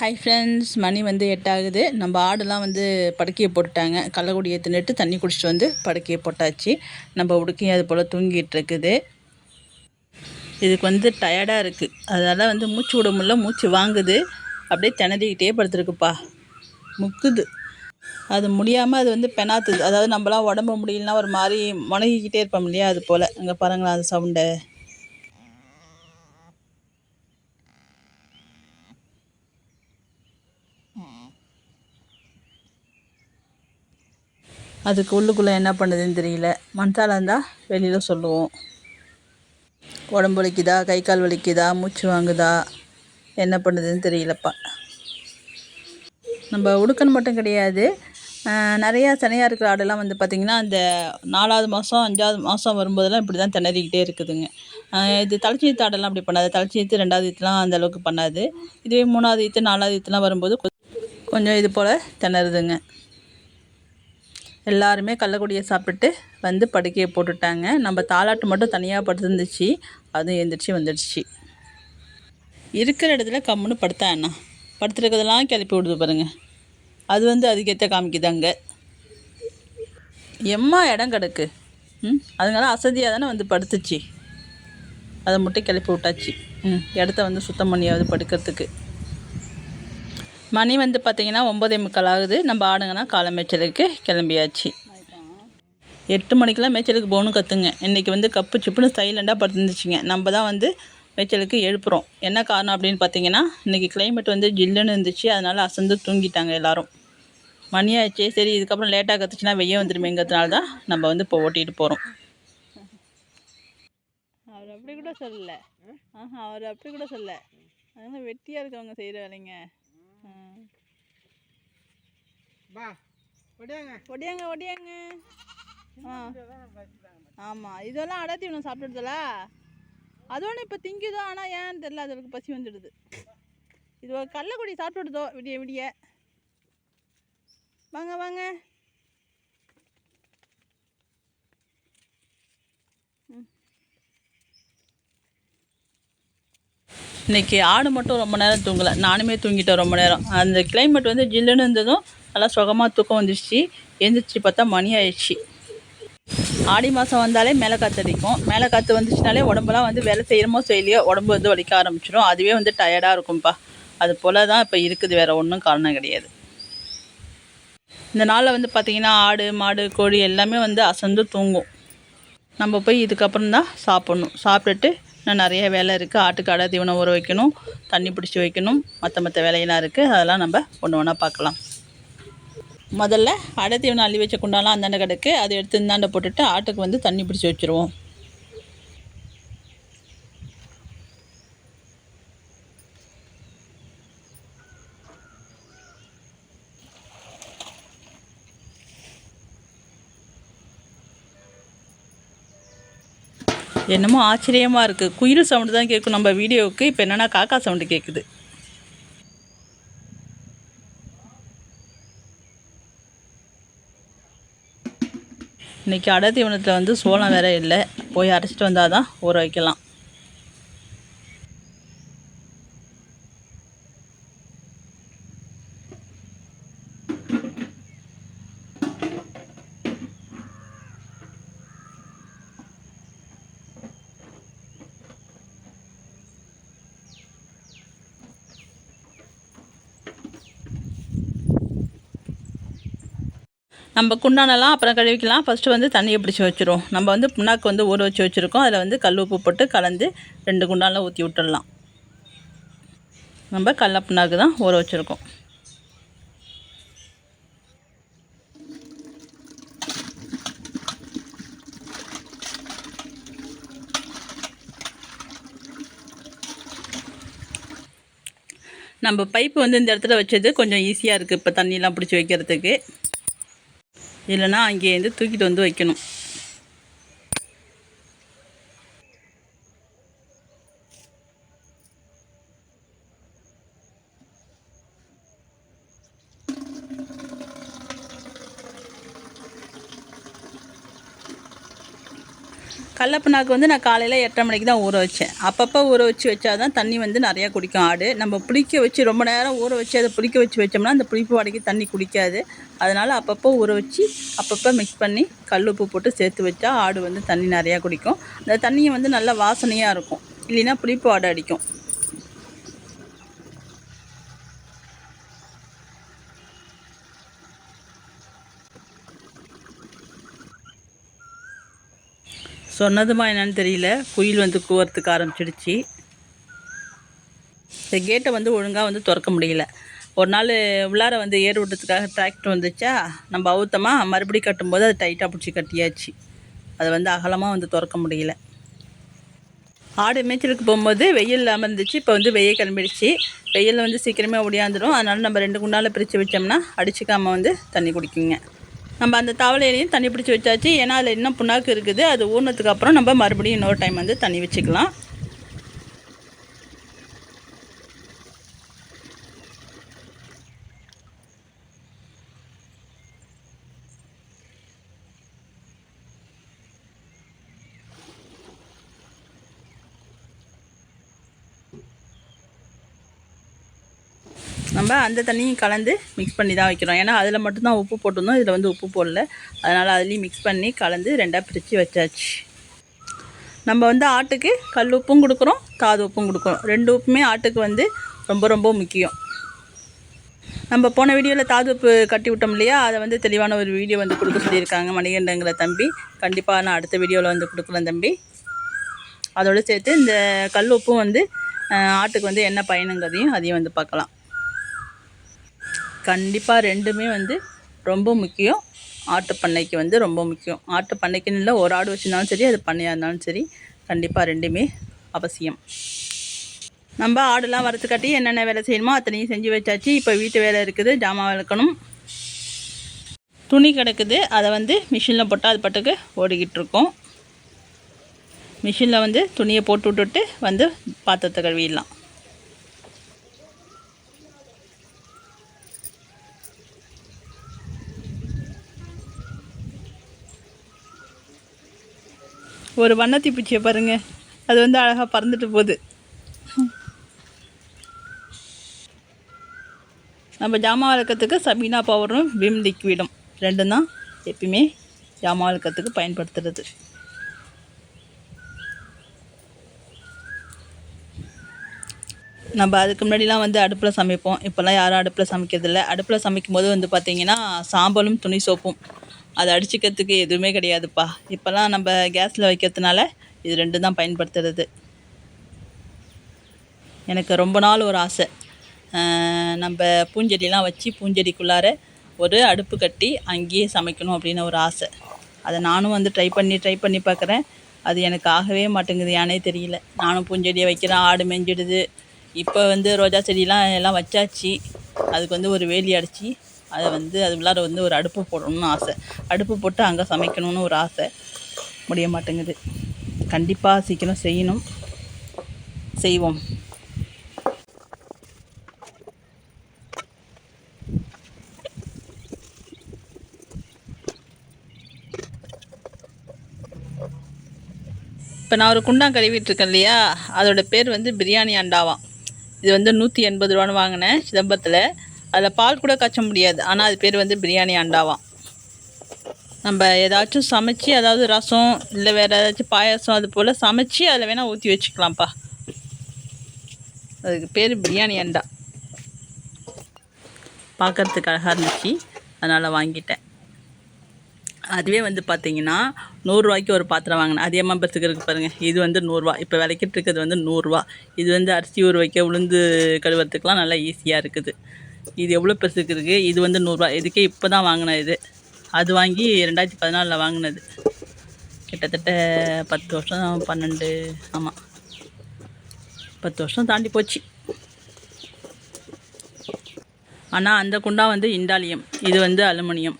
Hi friends மணி வந்து எட்டாகுது. நம்ம ஆடுலாம் வந்து படுக்கையை போட்டுட்டாங்க. கள்ளக்குடியை தின்னுட்டு தண்ணி குடிச்சிட்டு வந்து படுக்கையை போட்டாச்சு. நம்ம உடுக்கையும் அது போல் தூங்கிட்டு இருக்குது. இதுக்கு வந்து டயர்டாக இருக்குது அதனால் வந்து மூச்சு விட முடியல. மூச்சு வாங்குது. அப்படியே திணறிக்கிட்டே படுத்துருக்குப்பா. முக்குது. அது முடியாமல் அது வந்து பெனாத்துது. அதாவது நம்மளாம் உடம்பு முடியலன்னா ஒரு மாதிரி முனகிக்கிட்டே இருப்போம் இல்லையா? அது போல். அங்கே பாருங்களேன் அது சவுண்டை அதுக்கு உள்ளுக்குள்ளே என்ன பண்ணுதுன்னு தெரியல. மனசால இருந்தால் வெளியில் சொல்லுவோம். உடம்பு வலிக்குதா? கை கால் வலிக்குதா? மூச்சு வாங்குதா? என்ன பண்ணுதுன்னு தெரியலப்பா. நம்ம உடுக்கன் மட்டும் கிடையாது. நிறையா சனையாக இருக்கிற ஆடெல்லாம் வந்து பார்த்திங்கன்னா அந்த நாலாவது மாதம் அஞ்சாவது மாதம் வரும்போதெல்லாம் இப்படி தான் திணறிக்கிட்டே இருக்குதுங்க. இது தலைச்சீத்து ஆடெல்லாம் அப்படி பண்ணாது. தலைச்சீத்து ரெண்டாவது ஈத்துலாம் அந்த அளவுக்கு பண்ணாது. இதுவே மூணாவது ஈத்து நாலாவது ஈத்துலாம் வரும்போது கொஞ்சம் இது போல் திணறுதுங்க. எல்லாருமே கள்ளக்குடியை சாப்பிட்டு வந்து படுக்கையை போட்டுட்டாங்க. நம்ம தாலாட்டு மட்டும் தனியாக படுத்துருந்துச்சு. அதுவும் எழுந்திரிச்சு வந்துடுச்சு. இருக்கிற இடத்துல கம்முன்னு படுத்தா என்ன? படுத்துருக்கிறதெல்லாம் கிளப்பி விடுது பாருங்கள் அது வந்து அதுக்கேற்ற காமிக்குது அங்கே. எம்மா இடம் கிடக்கு. ம் அதுங்களாம் அசதியாக தானே வந்து படுத்துச்சு. அதை மட்டும் கிளப்பி விட்டாச்சு. ம் இடத்த வந்து சுத்தம் பண்ணியாவது படுக்கிறதுக்கு. மணி வந்து பார்த்தீங்கன்னா ஒம்பதே முக்கால் ஆகுது. நம்ம ஆடுங்கன்னா காலை மேய்ச்சலுக்கு கிளம்பியாச்சு. எட்டு மணிக்கெல்லாம் மேய்ச்சலுக்கு போகணும் கற்றுங்க இன்றைக்கி வந்து கப்பு சிப்புன்னு சைலண்டாக படுத்துருந்துச்சிங்க. நம்ம தான் வந்து மேய்ச்சலுக்கு எழுப்புறோம். என்ன காரணம் அப்படின்னு பார்த்தீங்கன்னா இன்றைக்கி கிளைமேட் வந்து ஜில்லுன்னு இருந்துச்சு. அதனால் அசந்து தூங்கிட்டாங்க எல்லோரும். மணி ஆயிடுச்சு. சரி இதுக்கப்புறம் லேட்டாக கற்றுச்சுன்னா வெய்ய வந்துடுமேங்கிறதுனால தான் நம்ம வந்து இப்போ ஓட்டிகிட்டு போகிறோம் அவர் அப்படி கூட சொல்லலை. ஆஹா அவர் அப்படி கூட சொல்லலை. அதனால் வெட்டியாக இருக்கவங்க செய்கிற வேலைங்க. பா ஒடியாங்க. ஒடியாங்க ஒடியாங்க. ஆ. ஆமாம் இதெல்லாம் அடத்தி இவனை சாப்பிட்டுடுதுல அது ஒன்று இப்போ திங்குதோ ஆனால் ஏன்னு தெரியல அதுக்கு பசி வந்துடுது. இது ஒரு கள்ளக்குடி சாப்பிட்டுடுதோ விடிய விடிய. வாங்க வாங்க. இன்னைக்கு ஆடு மட்டும் ரொம்ப நேரம் தூங்கலை. நானுமே தூங்கிட்டேன் ரொம்ப நேரம். அந்த கிளைமேட் வந்து ஜில்லுன்னு இருந்ததும் நல்லா சுகமாக தூக்கம் வந்துடுச்சு எழுந்திரிச்சு பார்த்தா மணி ஆயிடுச்சு. ஆடி மாதம் வந்தாலே மேலே காற்று அடிக்கும். மேலே காற்று வந்துச்சுனாலே உடம்புலாம் வந்து வேலை செய்கிறமோ செய்யலையோ உடம்பு வந்து வலிக்க ஆரம்பிச்சிடும் அதுவே வந்து டயர்டாக இருக்கும்ப்பா அது போல தான் இப்போ இருக்குது. வேறு ஒன்றும் காரணம் கிடையாது. இந்த நாளில் வந்து பார்த்திங்கன்னா ஆடு மாடு கோழி எல்லாமே வந்து அசந்து தூங்கும். நம்ம போய் இதுக்கப்புறம் தான் சாப்பிட்ணும். சாப்பிட்டுட்டு இன்னும் நிறைய வேலை இருக்குது. ஆட்டுக்கு அடை தீவனம் ஊற வைக்கணும். தண்ணி பிடிச்சி வைக்கணும். மற்ற மற்ற வேலையெல்லாம் இருக்குது. அதெல்லாம் நம்ம ஒன்று ஒன்றா பார்க்கலாம். முதல்ல அடை தீவனம் அள்ளி வச்ச குண்டாலாம் அந்தாண்ட கிடக்கு. அதை எடுத்து இந்தாண்ட போட்டுட்டு ஆட்டுக்கு வந்து தண்ணி பிடிச்சி வச்சுருவோம். என்னமோ ஆச்சரியமாக இருக்குது குயில் சவுண்டு தான் கேட்கும் நம்ம வீடியோவுக்கு. இப்போ என்னென்னா காக்கா சவுண்டு கேட்குது இன்றைக்கி அடை தீவனத்தில் வந்து சோளம் வேற இல்லை. போய் அரைச்சிட்டு வந்தால் தான் ஊற வைக்கலாம். நம்ம குண்டானெல்லாம் அப்புறம் கழுவிக்கலாம். ஃபஸ்ட்டு வந்து தண்ணியை பிடிச்சி வச்சுருவோம். நம்ம வந்து புண்ணாக்கு வந்து ஊற வச்சு வச்சுருக்கோம். அதில் வந்து கல் உப்பு போட்டு கலந்து ரெண்டு குண்டானில் ஊற்றி விட்டுடலாம். நம்ம கடல புண்ணாக்கு தான் ஊற வச்சுருக்கோம். நம்ம பைப்பு வந்து இந்த இடத்துல வச்சது கொஞ்சம் ஈஸியாக இருக்குது இப்போ தண்ணியெலாம் பிடிச்சி வைக்கிறதுக்கு. இல்லைன்னா அங்கேருந்து தூக்கிட்டு வந்து வைக்கணும். கடலப்புண்ணாக்கு வந்து நான் காலையில் எட்டரை மணிக்கு தான் ஊற வச்சேன். அப்பப்போ ஊற வச்சு வச்சா தான் தண்ணி வந்து நிறையா குடிக்கும் ஆடு. நம்ம புளிக்க வச்சு ரொம்ப நேரம் ஊற வச்சு அதை புளிக்க வச்சு வச்சோம்னா அந்த புளிப்பு வாடைக்கு தண்ணி குடிக்காது. அதனால் அப்பப்போ ஊற வச்சு அப்பப்போ மிக்ஸ் பண்ணி கல் உப்பு போட்டு சேர்த்து வச்சா ஆடு வந்து தண்ணி நிறையா குடிக்கும். அந்த தண்ணியை வந்து நல்லா வாசனையாக இருக்கும். இல்லைன்னா புளிப்பு வாடை அடிக்கும். சொன்னதுமா என்னன்னு தெரியல. குயில் வந்து கூவறதுக்கு ஆரம்பிச்சிடுச்சு. இந்த கேட்டை வந்து ஒழுங்காக வந்து திறக்க முடியல. ஒரு நாள் உள்ளார வந்து ஏர் விட்டதுக்காக டிராக்டர் வந்துச்சா? நம்ம அவுத்தமா மறுபடியும் கட்டும்போது அது டைட்டாக பிடிச்சி கட்டியாச்சு. அதை வந்து அகலமாக வந்து திறக்க முடியல. ஆடு மேய்ச்சலுக்கு போகும்போது வெயில் இல்லாமல் இருந்துச்சு. இப்போ வந்து வெயில் கிளம்பிடுச்சு. வெயில் வந்து சீக்கிரமே ஒடியாந்துடும் அதனால் நம்ம ரெண்டு குண்டால் பிரித்து வச்சோம்னா அடிச்சுக்காமல் வந்து தண்ணி குடிக்குங்க. நம்ம அந்த தவளையிலையும் தண்ணி பிடிச்சி வச்சாச்சு. ஏன்னா அதில் இன்னும் புண்ணாக்கு இருக்குது. அது ஊறினதுக்கு அப்புறம் நம்ம மறுபடியும் இன்னொரு டைம் வந்து தண்ணி வச்சுக்கலாம். நம்ம அந்த தண்ணியும் கலந்து மிக்ஸ் பண்ணி தான் வைக்கிறோம். ஏன்னா அதில் மட்டும்தான் உப்பு போட்டிருந்தோம். இதில் வந்து உப்பு போடல. அதனால் அதுலேயும் மிக்ஸ் பண்ணி கலந்து ரெண்டாக பிரித்து வச்சாச்சு. நம்ம வந்து ஆட்டுக்கு கல் உப்பும் கொடுக்குறோம் தாது உப்பும் கொடுக்குறோம். ரெண்டு உப்புமே ஆட்டுக்கு வந்து ரொம்ப ரொம்ப முக்கியம். நம்ம போன வீடியோவில் தாது உப்பு கட்டி விட்டோம் இல்லையா? அதை வந்து தெளிவான ஒரு வீடியோ வந்து கொடுக்க சொல்லியிருக்காங்க மணிகண்டங்கிற தம்பி. கண்டிப்பாக நான் அடுத்த வீடியோவில் வந்து கொடுக்குறேன் தம்பி. அதோடு சேர்த்து இந்த கல் உப்பும் வந்து ஆட்டுக்கு வந்து என்ன பயனுங்கிறதையும் அதையும் வந்து பார்க்கலாம். கண்டிப்பாக ரெண்டுமே வந்து ரொம்ப முக்கியம். ஆட்டு பண்ணைக்கு வந்து ரொம்ப முக்கியம். ஆட்டு பண்ணைக்குன்னு இல்லை ஒரு ஆடு வச்சுருந்தாலும் சரி அது பண்ணையாக இருந்தாலும் சரி கண்டிப்பாக ரெண்டுமே அவசியம். நம்ம ஆடுலாம் வரத்துக்காட்டி என்னென்ன வேலை செய்யணுமோ அத்தனையும் செஞ்சு வச்சாச்சு. இப்போ வீட்டு வேலை இருக்குது ஜாமான் விளக்கணும் துணி கிடக்குது அதை வந்து மிஷினில் போட்டால் அது பாட்டுக்கு ஓடிக்கிட்டு இருக்கோம். மிஷினில் வந்து துணியை போட்டு விட்டுட்டு வந்து பாத்திரத்தை கழுவிடலாம். ஒரு வண்ணத்தி பூச்சியை பாருங்க. அது வந்து அழகாக பறந்துட்டு போகுது. நம்ம ஜாமான் விளக்கத்துக்கு சபீனா பவரும் விம் லிக்விடும். ரெண்டும் தான் எப்பயுமே ஜாமான் விளக்கத்துக்கு பயன்படுத்துறது. நம்ம அதுக்கு முன்னாடிலாம் வந்து அடுப்பில் சமைப்போம். இப்போல்லாம் யாரும் அடுப்பில் சமைக்கிறதில்ல. அடுப்பில் சமைக்கும் போது வந்து பார்த்திங்கன்னா சாம்பலும் துணி சோப்பும். அதை அடிச்சுக்கிறதுக்கு எதுவுமே கிடையாதுப்பா. இப்போல்லாம் நம்ம கேஸில் வைக்கிறதுனால இது ரெண்டு தான் பயன்படுத்துறது. எனக்கு ரொம்ப நாள் ஒரு ஆசை. நம்ம பூஞ்செடிலாம் வச்சு பூஞ்செடிக்குள்ளார ஒரு அடுப்பு கட்டி அங்கேயே சமைக்கணும் அப்படின்னு ஒரு ஆசை. அதை நானும் வந்து ட்ரை பண்ணி ட்ரை பண்ணி பார்க்குறேன். அது எனக்கு ஆகவே மாட்டேங்குது ஏனே தெரியல. நானும் பூஞ்செடியை வைக்கிறேன் ஆடு மேஞ்சிடுது. இப்போ வந்து ரோஜா செடியெலாம் எல்லாம் வச்சாச்சு. அதுக்கு வந்து ஒரு வேலி அடித்து அதை வந்து அது உள்ளார வந்து ஒரு அடுப்பு போடணும்னு ஆசை. அடுப்பு போட்டு அங்கே சமைக்கணும்னு ஒரு ஆசை. முடிய மாட்டேங்குது. கண்டிப்பாக சீக்கிரம் செய்யணும். செய்வோம். இப்போ நான் ஒரு குண்டான் கழுவிட்டு இருக்கேன் இல்லையா? அதோட பேர் வந்து பிரியாணி அண்டாவாம் இது வந்து நூற்றி எண்பது ரூபான்னு வாங்கினேன் சிதம்பரத்தில். அதில் பால் கூட காய்ச்ச முடியாது. ஆனால் அது பேர் வந்து பிரியாணி அண்டாவாம் நம்ம ஏதாச்சும் சமைச்சு அதாவது ரசம் இல்லை வேறு ஏதாச்சும் பாயாசம் அது போல் சமைச்சு அதில் வேணால் ஊற்றி வச்சுக்கலாம்ப்பா. அதுக்கு பேர் பிரியாணி அண்டா. பார்க்கறதுக்கு அழகாக இருந்துச்சு. அதனால் வாங்கிட்டேன். அதுவே வந்து பார்த்தீங்கன்னா நூறுரூவாய்க்கு ஒரு பாத்திரம் வாங்கினேன். அது எம்மா இருக்குது பாருங்கள் இது வந்து நூறுரூவா இப்போ விலைக்கிட்டு இருக்கிறது வந்து நூறுரூவா இது வந்து அரிசி ஊற வைக்க உளுந்து கழுவுறதுக்கெலாம் நல்லா ஈஸியாக இருக்குது. இது எவ்வளோ பெருசுக்கு இருக்குது இது வந்து நூறுரூவா இதுக்கே இப்போ தான் வாங்கினேன் இது. அது வாங்கி ரெண்டாயிரத்தி பதினாலில் வாங்கினது. கிட்டத்தட்ட பத்து வருஷம் பன்னெண்டு ஆமாம் பத்து வருஷம் தாண்டி போச்சு. ஆனால் அந்த குண்டா வந்து இண்டாலியம். இது வந்து அலுமினியம்.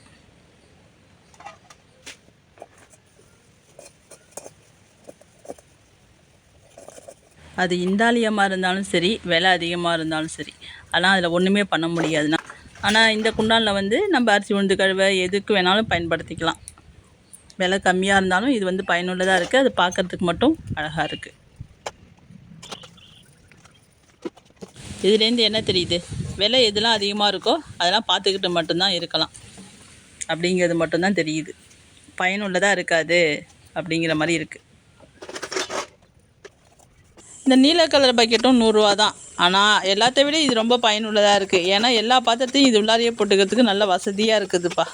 அது இந்தாலியமாக இருந்தாலும் சரி விலை அதிகமாக இருந்தாலும் சரி. ஆனால் அதில் ஒன்றுமே பண்ண முடியாதுண்ணா ஆனால் இந்த குண்டானில் வந்து நம்ம அரிசி உளுந்து கழுவ எதுக்கு வேணாலும் பயன்படுத்திக்கலாம். விலை கம்மியாக இருந்தாலும் இது வந்து பயனுள்ளதாக இருக்குது அது பார்க்குறதுக்கு மட்டும் அழகாக இருக்குது இதுலேருந்து என்ன தெரியுது? விலை எதெல்லாம் அதிகமாக இருக்கோ அதெல்லாம் பார்த்துக்கிட்டு மட்டும்தான் இருக்கலாம். அப்படிங்கிறது மட்டும்தான் தெரியுது. பயனுள்ளதாக இருக்காது அப்படிங்கிற மாதிரி இருக்குது இந்த நீல கலர் பக்கெட்டும் நூறுரூவா தான். ஆனால் எல்லாத்த விட இது ரொம்ப பயனுள்ளதாக இருக்குது ஏன்னா எல்லா பாத்திரத்தையும் இது உள்ளாரியே போட்டுக்கிறதுக்கு நல்ல வசதியாக இருக்குதுப்பா.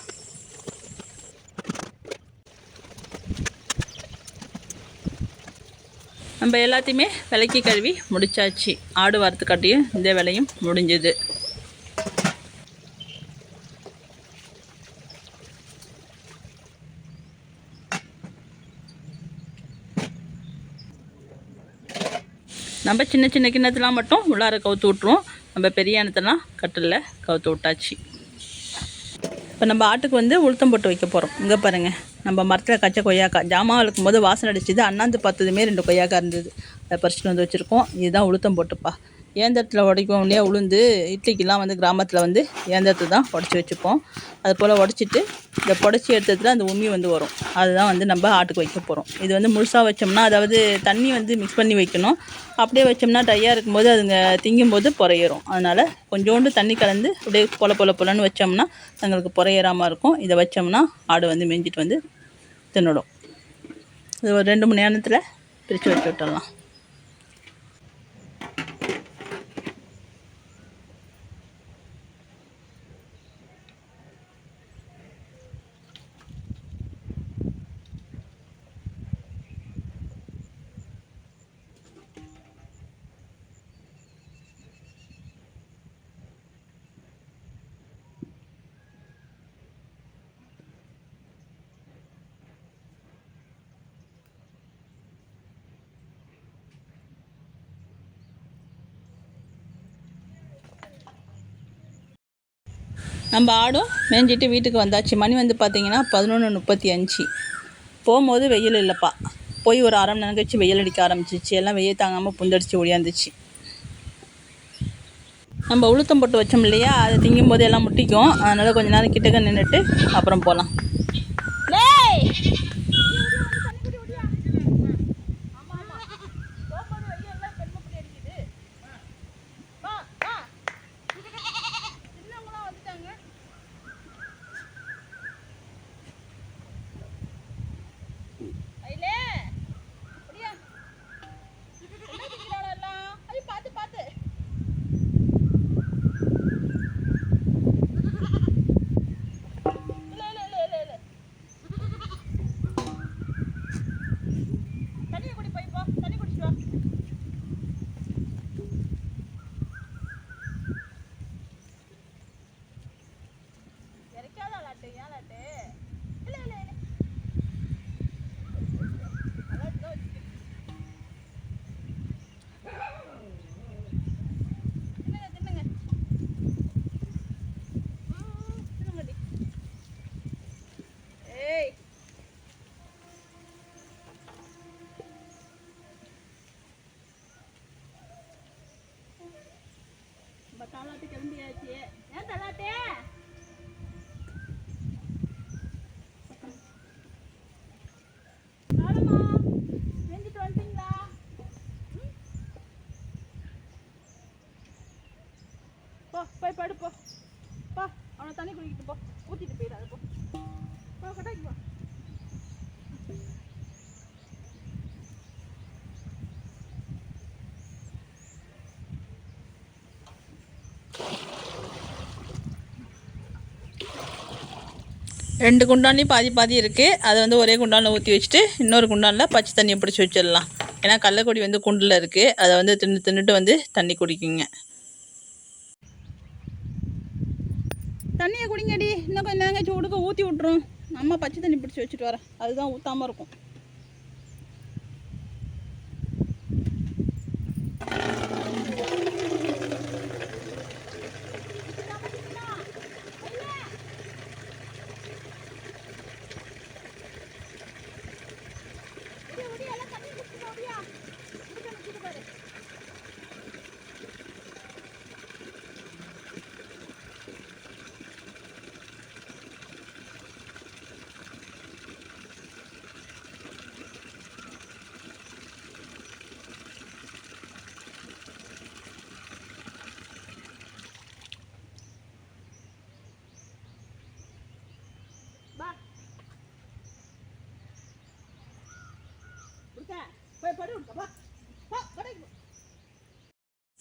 நம்ம எல்லாத்தையுமே விலைக்கு கழுவி முடிச்சாச்சு. ஆடு வாரத்துக்காட்டியும் இந்த விலையும் முடிஞ்சுது. நம்ம சின்ன சின்ன கிண்ணத்தெலாம் மட்டும் உள்ளார கவுத்து விட்ருவோம் நம்ம பெரிய இனத்தெல்லாம் கட்டிலில் கவுத்து விட்டாச்சு. இப்போ நம்ம ஆட்டுக்கு வந்து உளுத்தம் போட்டு வைக்க போகிறோம் இங்கே பாருங்கள் நம்ம மரத்தில் கச்ச கொய்யாக்காய் ஜாமான் இருக்கும் போது வாசனை அடிச்சுது. அண்ணாந்து பார்த்ததுமே ரெண்டு கொய்யாக்காய் இருந்தது. அதை பறிச்சுட்டு வந்து வச்சுருக்கோம். இதுதான் உளுத்தம் போட்டுப்பா. ஏந்திரத்தில் உடைப்போம் இல்லையா உளுந்து இட்லிக்கெல்லாம் வந்து கிராமத்தில் வந்து இயந்திரத்தை தான் உடச்சி வச்சுப்போம். அது போல் உடச்சிட்டு இந்த புடச்சி எடுத்ததுல அந்த உமி வந்து வரும். அதுதான் வந்து நம்ம ஆட்டுக்கு வைக்க போகிறோம் இது வந்து முழுசாக வச்சோம்னா அதாவது தண்ணி வந்து மிக்ஸ் பண்ணி வைக்கணும். அப்படியே வச்சோம்னா டையாக இருக்கும்போது அதுங்க திங்கும்போது புறையிரும் அதனால் கொஞ்சோண்டு தண்ணி கலந்து அப்படியே பொல பொல பொலன்னு வச்சோம்னா எங்களுக்கு புறையேறாமல் இருக்கும். இதை வச்சோம்னா ஆடு வந்து மெஞ்சிட்டு வந்து தின்னுடும். இது ஒரு ரெண்டு மணி நேரத்தில் பிரித்து வச்சு விட்டுடலாம். நம்ம ஆடும் மேய்ஞ்சிட்டு வீட்டுக்கு வந்தாச்சு. மணி வந்து பார்த்தீங்கன்னா பதினொன்று முப்பத்தி அஞ்சு. போகும்போது வெயில் இல்லைப்பா. போய் ஒரு அரை மணி நேரம் கழிச்சு வெயில் அடிக்க ஆரம்பிச்சிச்சு. எல்லாம் வெயில் தாங்காமல் புந்தடிச்சு ஒடியாந்துச்சு நம்ம உளுத்தம் போட்டு வச்சோம் இல்லையா? அதை திங்கும் போது எல்லாம் முட்டிக்கும். அதனால் கொஞ்ச நேரம் கிட்டக்க நின்றுட்டு அப்புறம் போகலாம் தண்ணியை குடி போய் போ தண்ணி குடிச்சிட்டு வா இறக்காத லாட்டு ஏன் லாட்டு இல்லை இல்லை இல்லை தின்னுங்க தின்னுங்க ம், தின்னுங்கடி ஏய் நம்ம தாலாட்டு கிளம்பியாச்சு ஏன் தாலாட்டே தாளமா செஞ்சுட்டு வந்துட்டீங்களா ம்? போ போய் படு போ போ அவனை தண்ணி குடிக்கிட்டு போ ஊற்றிட்டு போயிடாது போ போ கட்டாக்கி போ ரெண்டு குண்டான்லேயும் பாதி பாதி இருக்குது அதை வந்து ஒரே குண்டானில் ஊற்றி வச்சுட்டு இன்னொரு குண்டானில் பச்சை தண்ணியை பிடிச்சி வச்சிடலாம். ஏன்னா கள்ளக்கொடி வந்து குண்டில் இருக்குது அதை வந்து தின்னு தின்னுட்டு வந்து தண்ணி குடிக்குங்க. தண்ணியை குடிங்கடி. இன்னும் கொஞ்சம் நேரம் கழிச்சு உடுக்க ஊற்றி விட்ரும் அம்மா பச்சை தண்ணி பிடிச்சி வச்சுட்டு வரேன். அதுதான் ஊற்றாமல் இருக்கும்.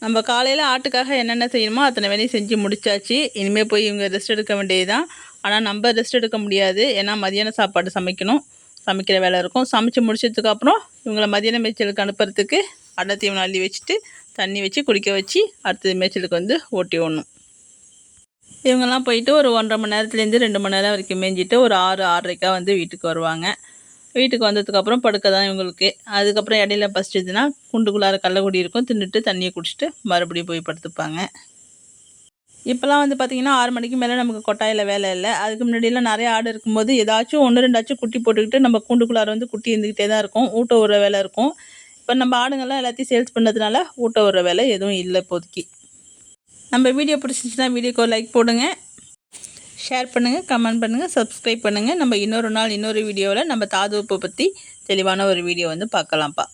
நம்ம காலையில் ஆட்டுக்காக என்னென்ன செய்யணுமோ அத்தனை வேலையும் செஞ்சு முடிச்சாச்சு. இனிமேல் போய் இவங்க ரெஸ்ட் எடுக்க வேண்டியது தான் ஆனால் நம்ம ரெஸ்ட் எடுக்க முடியாது. ஏன்னா மதியான சாப்பாடு சமைக்கணும். சமைக்கிற வேலை இருக்கும். சமைச்சு முடிச்சதுக்கப்புறம் இவங்கள மதியான மேய்ச்சலுக்கு அனுப்புறதுக்கு அடை தீவனம் அள்ளி வச்சுட்டு தண்ணி வச்சு குடிக்க வச்சு அடுத்தது மேய்ச்சலுக்கு வந்து ஓட்டி விடணும் இவங்கெல்லாம் போயிட்டு ஒரு ஒன்றரை மணி நேரத்துலேருந்து ரெண்டு மணி நேரம் வரைக்கும் மேய்ஞ்சிட்டு ஒரு ஆறு ஆறரைக்கா வந்து வீட்டுக்கு வருவாங்க. வீட்டுக்கு வந்ததுக்கப்புறம் படுக்க தான் இவங்களுக்கு. அதுக்கப்புறம் இடையில பசிச்சதுன்னா குண்டுக்குள்ளார கள்ளக்குடி இருக்கும். தின்னுட்டு தண்ணியை குடிச்சிட்டு மறுபடியும் போய் படுத்துப்பாங்க. இப்போலாம் வந்து பார்த்திங்கன்னா ஆறு மணிக்கு மேலே நமக்கு கொட்டாயில் வேலை இல்லை. அதுக்கு முன்னாடியெல்லாம் நிறைய ஆடு இருக்கும்போது ஏதாச்சும் ஒன்று ரெண்டாச்சும் குட்டி போட்டுக்கிட்டு நம்ம கூண்டுக்குள்ளார வந்து குட்டி இருந்துக்கிட்டே தான் இருக்கும். ஊட்ட விடுற வேலை இருக்கும். இப்போ நம்ம ஆடுங்கள்லாம் எல்லாத்தையும் சேல்ஸ் பண்ணதுனால ஊட்ட விடுற வேலை எதுவும் இல்லை இப்போதைக்கு. நம்ம வீடியோ பிடிச்சிருந்துச்சுன்னா வீடியோக்கு லைக் போடுங்க. ஷேர் பண்ணுங்கள் கமெண்ட் பண்ணுங்கள் சப்ஸ்கிரைப் பண்ணுங்கள் நம்ம இன்னொரு நாள் இன்னொரு வீடியோவில் நம்ம தாதுவப்பை பற்றி தெளிவான ஒரு வீடியோ வந்து பார்க்கலாம்ப்பா.